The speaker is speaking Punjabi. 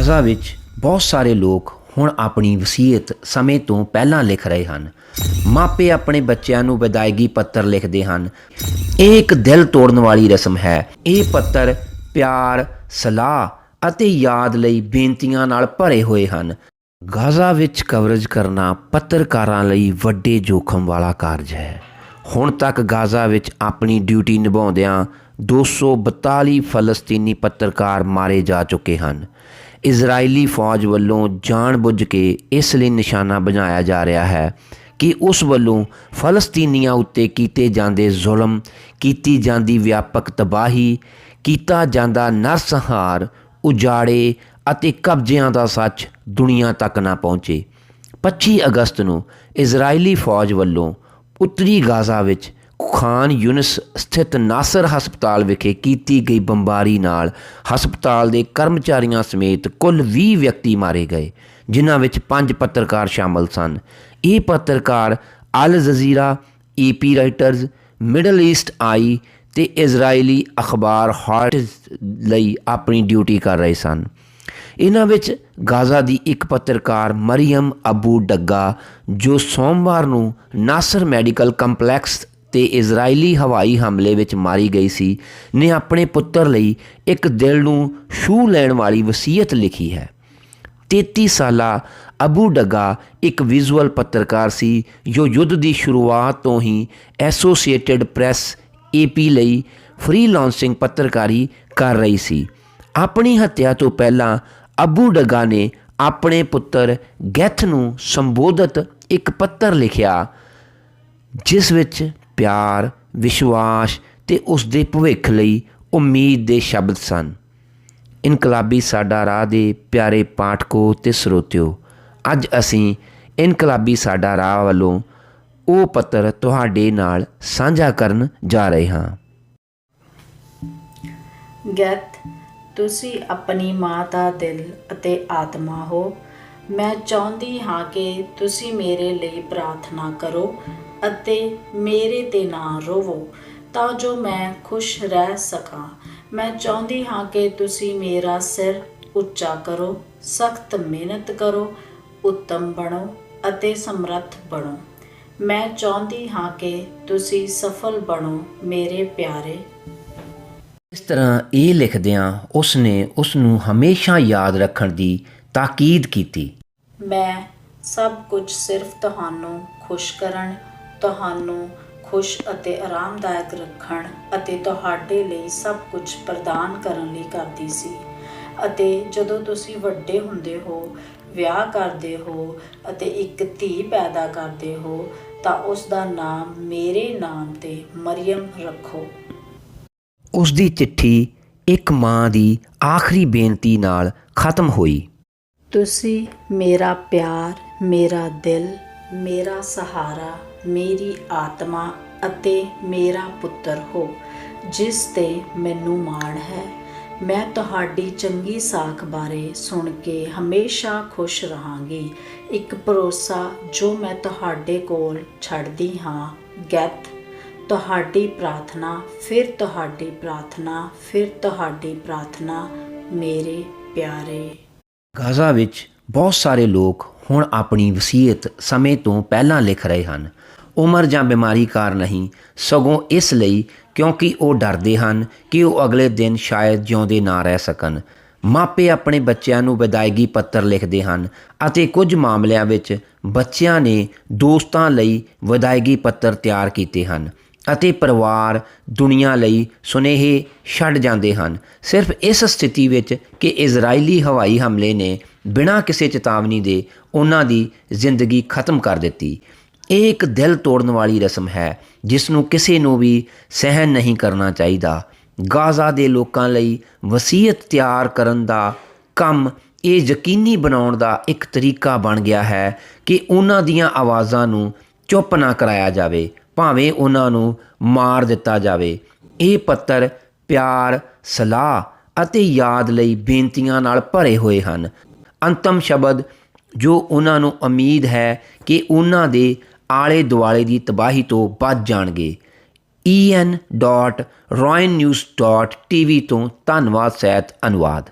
ਗਾਜ਼ਾ ਵਿੱਚ ਬਹੁਤ ਸਾਰੇ ਲੋਕ ਹੁਣ ਆਪਣੀ ਵਸੀਅਤ ਸਮੇਂ ਤੋਂ ਪਹਿਲਾਂ ਲਿਖ ਰਹੇ ਹਨ। ਮਾਪੇ ਆਪਣੇ ਬੱਚਿਆਂ ਨੂੰ ਵਿਦਾਇਗੀ ਪੱਤਰ ਲਿਖਦੇ ਹਨ। ਇਹ ਇੱਕ ਦਿਲ ਤੋੜਨ ਵਾਲੀ ਰਸਮ ਹੈ। ਇਹ ਪੱਤਰ ਪਿਆਰ, ਸਲਾਹ ਅਤੇ ਯਾਦ ਲਈ ਬੇਨਤੀਆਂ ਨਾਲ ਭਰੇ ਹੋਏ ਹਨ। ਗਾਜ਼ਾ ਵਿੱਚ ਕਵਰੇਜ ਕਰਨਾ ਪੱਤਰਕਾਰਾਂ ਲਈ ਵੱਡੇ ਜੋਖਮ ਵਾਲਾ ਕਾਰਜ ਹੈ। ਹੁਣ ਤੱਕ ਗਾਜ਼ਾ ਵਿੱਚ ਆਪਣੀ ਡਿਊਟੀ ਨਿਭਾਉਂਦਿਆਂ 242 ਫਲਸਤੀਨੀ ਪੱਤਰਕਾਰ ਮਾਰੇ ਜਾ ਚੁੱਕੇ ਹਨ। ਇਜ਼ਰਾਈਲੀ ਫੌਜ ਵੱਲੋਂ ਜਾਣਬੁੱਝ ਕੇ ਇਸ ਲਈ ਨਿਸ਼ਾਨਾ ਬਣਾਇਆ ਜਾ ਰਿਹਾ ਹੈ ਕਿ ਉਸ ਵੱਲੋਂ ਫਲਸਤੀਨੀਆਂ ਉੱਤੇ ਕੀਤੇ ਜਾਂਦੇ ਜ਼ੁਲਮ, ਕੀਤੀ ਜਾਂਦੀ ਵਿਆਪਕ ਤਬਾਹੀ, ਕੀਤਾ ਜਾਂਦਾ ਨਰਸੰਹਾਰ, ਉਜਾੜੇ ਅਤੇ ਕਬਜ਼ਿਆਂ ਦਾ ਸੱਚ ਦੁਨੀਆ ਤੱਕ ਨਾ ਪਹੁੰਚੇ। 25 ਅਗਸਤ ਨੂੰ ਇਜ਼ਰਾਈਲੀ ਫੌਜ ਵੱਲੋਂ ਉੱਤਰੀ ਗਾਜ਼ਾ ਵਿੱਚ ਖਾਨ ਯੂਨਸ ਸਥਿਤ ਨਾਸਰ ਹਸਪਤਾਲ ਵਿਖੇ ਕੀਤੀ ਗਈ ਬੰਬਾਰੀ ਨਾਲ ਹਸਪਤਾਲ ਦੇ ਕਰਮਚਾਰੀਆਂ ਸਮੇਤ ਕੁੱਲ 20 ਵਿਅਕਤੀ ਮਾਰੇ ਗਏ, ਜਿਨ੍ਹਾਂ ਵਿੱਚ ਪੰਜ ਪੱਤਰਕਾਰ ਸ਼ਾਮਲ ਸਨ। ਇਹ ਪੱਤਰਕਾਰ Al Jazeera AP Reuters, Middle East Eye ਤੇ ਇਜ਼ਰਾਈਲੀ ਅਖਬਾਰ ਹਾਰਟ ਲਈ ਆਪਣੀ ਡਿਊਟੀ ਕਰ ਰਹੇ ਸਨ। ਇਹਨਾਂ ਵਿੱਚ ਗਾਜ਼ਾ ਦੀ ਇੱਕ ਪੱਤਰਕਾਰ ਮਰੀਮ ਅਬੂ ਡੱਗਾ, ਜੋ ਸੋਮਵਾਰ ਨੂੰ ਨਾਸਰ ਮੈਡੀਕਲ ਕੰਪਲੈਕਸ ਤੇ ਇਜ਼ਰਾਈਲੀ ਹਵਾਈ ਹਮਲੇ ਵਿੱਚ ਮਾਰੀ ਗਈ ਸੀ, ਨੇ ਆਪਣੇ ਪੁੱਤਰ ਲਈ ਇੱਕ ਦਿਲ ਨੂੰ ਛੂਹ ਲੈਣ ਵਾਲੀ ਵਸੀਅਤ ਲਿਖੀ ਹੈ। 33 ਸਾਲਾ ਅਬੂ ਡੱਗਾ ਇੱਕ ਵਿਜ਼ੂਅਲ ਪੱਤਰਕਾਰ ਸੀ, ਜੋ ਯੁੱਧ ਦੀ ਸ਼ੁਰੂਆਤ ਤੋਂ ਹੀ ਐਸੋਸੀਏਟਿਡ ਪ੍ਰੈਸ ਏਪੀ ਲਈ ਫ੍ਰੀਲਾਂਸਿੰਗ ਪੱਤਰਕਾਰੀ ਕਰ ਰਹੀ ਸੀ। ਆਪਣੀ ਹੱਤਿਆ ਤੋਂ ਪਹਿਲਾਂ ਅਬੂ ਡੱਗਾ ਨੇ ਆਪਣੇ ਪੁੱਤਰ ਗੈਥ ਨੂੰ ਸੰਬੋਧਿਤ ਇੱਕ ਪੱਤਰ ਲਿਖਿਆ, ਜਿਸ ਵਿੱਚ ਪਿਆਰ, ਵਿਸ਼ਵਾਸ ਤੇ ਉਸ ਦੇ ਭਵਿੱਖ ਲਈ ਉਮੀਦ ਦੇ ਸ਼ਬਦ ਸਨ। ਇਨਕਲਾਬੀ ਸਾਡਾ ਰਾਹ ਦੇ ਪਿਆਰੇ ਪਾਠਕੋ ਤੇ ਸਰੋਤਿਓ, ਅੱਜ ਅਸੀਂ ਇਨਕਲਾਬੀ ਸਾਡਾ ਰਾਹ ਵੱਲੋਂ ਉਹ ਪੱਤਰ ਤੁਹਾਡੇ ਨਾਲ ਸਾਂਝਾ ਕਰਨ ਜਾ ਰਹੇ ਹਾਂ। ਗੈਤ, ਤੁਸੀਂ ਆਪਣੀ ਮਾਂ ਦਾ ਦਿਲ ਅਤੇ ਆਤਮਾ ਹੋ। ਮੈਂ ਚਾਹੁੰਦੀ ਹਾਂ ਕਿ ਤੁਸੀਂ ਮੇਰੇ ਲਈ ਪ੍ਰਾਰਥਨਾ ਕਰੋ ਅਤੇ ਮੇਰੇ ਤੇ ਨਾ ਰੋਵੋ ਤਾਂ ਜੋ ਮੈਂ ਖੁਸ਼ ਰਹਿ ਸਕਾਂ। ਮੈਂ ਚਾਹੁੰਦੀ ਹਾਂ ਕਿ ਤੁਸੀਂ ਮੇਰਾ ਸਿਰ ਉੱਚਾ ਕਰੋ, ਸਖਤ ਮਿਹਨਤ ਕਰੋ, ਉੱਤਮ ਬਣੋ ਅਤੇ ਸਮਰੱਥ ਬਣੋ। ਮੈਂ ਚਾਹੁੰਦੀ ਹਾਂ ਕਿ ਤੁਸੀਂ ਸਫਲ ਬਣੋ, ਮੇਰੇ ਪਿਆਰੇ। ਇਸ ਤਰ੍ਹਾਂ ਇਹ ਲਿਖਦਿਆਂ ਉਸ ਨੇ ਉਸ ਨੂੰ ਹਮੇਸ਼ਾ ਯਾਦ ਰੱਖਣ ਦੀ ਤਾਕੀਦ ਕੀਤੀ। ਮੈਂ ਸਭ ਕੁਝ ਸਿਰਫ ਤੁਹਾਨੂੰ ਖੁਸ਼ ਕਰਨ, ਤੁਹਾਨੂੰ ਖੁਸ਼ ਅਤੇ ਆਰਾਮਦਾਇਕ ਰੱਖਣ ਅਤੇ ਤੁਹਾਡੇ ਲਈ ਸਭ ਕੁਝ ਪ੍ਰਦਾਨ ਕਰਨ ਲਈ ਕਰਦੀ ਸੀ। ਅਤੇ ਜਦੋਂ ਤੁਸੀਂ ਵੱਡੇ ਹੁੰਦੇ ਹੋ, ਵਿਆਹ ਕਰਦੇ ਹੋ ਅਤੇ ਇੱਕ ਧੀ ਪੈਦਾ ਕਰਦੇ ਹੋ, ਤਾਂ ਉਸ ਦਾ ਨਾਮ ਮੇਰੇ ਨਾਮ ਤੇ ਮਰੀਮ ਰੱਖੋ। ਉਸ ਦੀ ਚਿੱਠੀ ਇੱਕ ਮਾਂ ਦੀ ਆਖਰੀ ਬੇਨਤੀ ਨਾਲ ਖਤਮ ਹੋਈ। ਤੁਸੀਂ ਮੇਰਾ ਪਿਆਰ, ਮੇਰਾ ਦਿਲ, ਮੇਰਾ ਸਹਾਰਾ, ਮੇਰੀ ਆਤਮਾ ਅਤੇ ਮੇਰਾ ਪੁੱਤਰ ਹੋ, ਜਿਸ ਤੇ ਮੈਨੂੰ ਮਾਣ ਹੈ। ਮੈਂ ਤੁਹਾਡੀ ਚੰਗੀ ਸਾਖ ਬਾਰੇ ਸੁਣ ਕੇ ਹਮੇਸ਼ਾ ਖੁਸ਼ ਰਹਾਂਗੀ। ਇੱਕ ਭਰੋਸਾ ਜੋ ਮੈਂ ਤੁਹਾਡੇ ਕੋਲ ਛੱਡਦੀ ਹਾਂ, ਗੈਤ। ਤੁਹਾਡੀ ਪ੍ਰਾਰਥਨਾ, ਫਿਰ ਤੁਹਾਡੀ ਪ੍ਰਾਰਥਨਾ, ਫਿਰ ਤੁਹਾਡੀ ਪ੍ਰਾਰਥਨਾ, ਮੇਰੇ ਪਿਆਰੇ। ਗਾਜ਼ਾ ਵਿੱਚ ਬਹੁਤ ਸਾਰੇ ਲੋਕ ਹੁਣ ਆਪਣੀ ਵਸੀਅਤ ਸਮੇਂ ਤੋਂ ਪਹਿਲਾਂ ਲਿਖ ਰਹੇ ਹਨ। ਉਮਰ ਜਾਂ ਬਿਮਾਰੀ ਕਾਰਨ ਨਹੀਂ, ਸਗੋਂ ਇਸ ਲਈ ਕਿਉਂਕਿ ਉਹ ਡਰਦੇ ਹਨ ਕਿ ਉਹ ਅਗਲੇ ਦਿਨ ਸ਼ਾਇਦ ਜਿਉਂਦੇ ਨਾ ਰਹਿ ਸਕਣ। ਮਾਪੇ ਆਪਣੇ ਬੱਚਿਆਂ ਨੂੰ ਵਿਦਾਇਗੀ ਪੱਤਰ ਲਿਖਦੇ ਹਨ ਅਤੇ ਕੁਝ ਮਾਮਲਿਆਂ ਵਿੱਚ ਬੱਚਿਆਂ ਨੇ ਦੋਸਤਾਂ ਲਈ ਵਿਦਾਇਗੀ ਪੱਤਰ ਤਿਆਰ ਕੀਤੇ ਹਨ। ਅਤੇ ਪਰਿਵਾਰ ਦੁਨੀਆ ਲਈ ਸੁਨੇਹੇ ਛੱਡ ਜਾਂਦੇ ਹਨ। ਸਿਰਫ ਇਸ ਸਥਿਤੀ ਵਿੱਚ ਕਿ ਇਜ਼ਰਾਈਲੀ ਹਵਾਈ ਹਮਲੇ ਨੇ ਬਿਨਾਂ ਕਿਸੇ ਚੇਤਾਵਨੀ ਦੇ ਉਹਨਾਂ ਦੀ ਜ਼ਿੰਦਗੀ ਖਤਮ ਕਰ ਦਿੱਤੀ। ਇਹ ਇੱਕ ਦਿਲ ਤੋੜਨ ਵਾਲੀ ਰਸਮ ਹੈ, ਜਿਸ ਨੂੰ ਕਿਸੇ ਨੂੰ ਵੀ ਸਹਿਨ ਨਹੀਂ ਕਰਨਾ ਚਾਹੀਦਾ। ਗਾਜ਼ਾ ਦੇ ਲੋਕਾਂ ਲਈ ਵਸੀਅਤ ਤਿਆਰ ਕਰਨ ਦਾ ਕੰਮ ਇਹ ਯਕੀਨੀ ਬਣਾਉਣ ਦਾ ਇੱਕ ਤਰੀਕਾ ਬਣ ਗਿਆ ਹੈ ਕਿ ਉਹਨਾਂ ਦੀਆਂ ਆਵਾਜ਼ਾਂ ਨੂੰ ਚੁੱਪ ਨਾ ਕਰਾਇਆ ਜਾਵੇ। ਭਾਵੇਂ ਉਹਨਾਂ ਨੂੰ ਮਾਰ ਦਿੱਤਾ ਜਾਵੇ। ਇਹ ਪੱਤਰ ਪਿਆਰ, ਸਲਾਹ ਅਤੇ ਯਾਦ ਲਈ ਬੇਨਤੀਆਂ ਨਾਲ ਭਰੇ ਹੋਏ ਹਨ। ਅੰਤਮ ਸ਼ਬਦ, ਜੋ ਉਹਨਾਂ ਨੂੰ ਉਮੀਦ ਹੈ ਕਿ ਉਹਨਾਂ ਦੇ ਆਲੇ ਦੁਆਲੇ ਦੀ ਤਬਾਹੀ ਤੋਂ ਬਚ ਜਾਣਗੇ। En.royannews.tv ਤੋਂ ਧੰਨਵਾਦ ਸਹਿਤ ਅਨੁਵਾਦ।